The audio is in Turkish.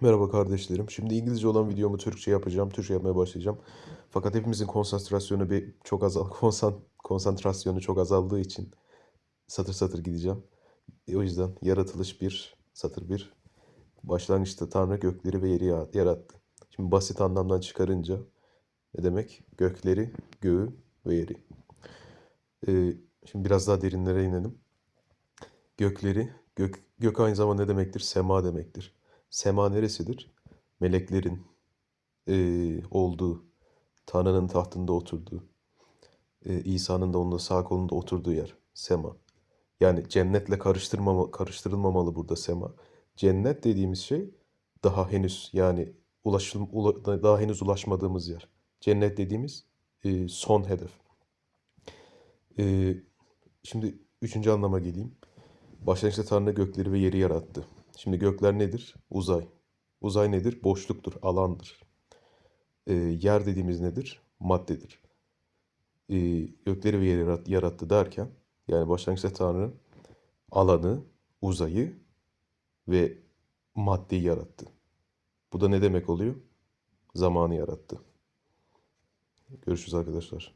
Merhaba kardeşlerim. Şimdi İngilizce olan videomu Türkçe yapacağım. Türkçe yapmaya başlayacağım. Fakat hepimizin konsantrasyonu bir çok azal konsan, konsantrasyonu çok azaldığı için satır satır gideceğim. E, o yüzden yaratılış bir, satır bir. Başlangıçta Tanrı gökleri ve yeri ya- yarattı. Şimdi basit anlamdan çıkarınca ne demek? Gökleri, göğü ve yeri. E, şimdi biraz daha derinlere inelim. Gökleri, gök, gök aynı zamanda ne demektir? Sema demektir. Sema neresidir? Meleklerin eee, olduğu, Tanrı'nın tahtında oturduğu, eee, İsa'nın da onun sağ kolunda oturduğu yer. Sema. Yani cennetle karıştırmama, karıştırılmamalı burada sema. Cennet dediğimiz şey daha henüz yani ulaşıl, ula- daha henüz ulaşmadığımız yer. Cennet dediğimiz eee, son hedef. Eee, şimdi üçüncü anlama geleyim. Başlangıçta Tanrı gökleri ve yeri yarattı. Şimdi gökler nedir? Uzay. Uzay nedir? Boşluktur, alandır. Ee, yer dediğimiz nedir? Maddedir. Ee, gökleri ve yeri yarat- yarattı derken, yani başlangıçta Tanrı alanı, uzayı ve maddeyi yarattı. Bu da ne demek oluyor? Zamanı yarattı. Görüşürüz arkadaşlar.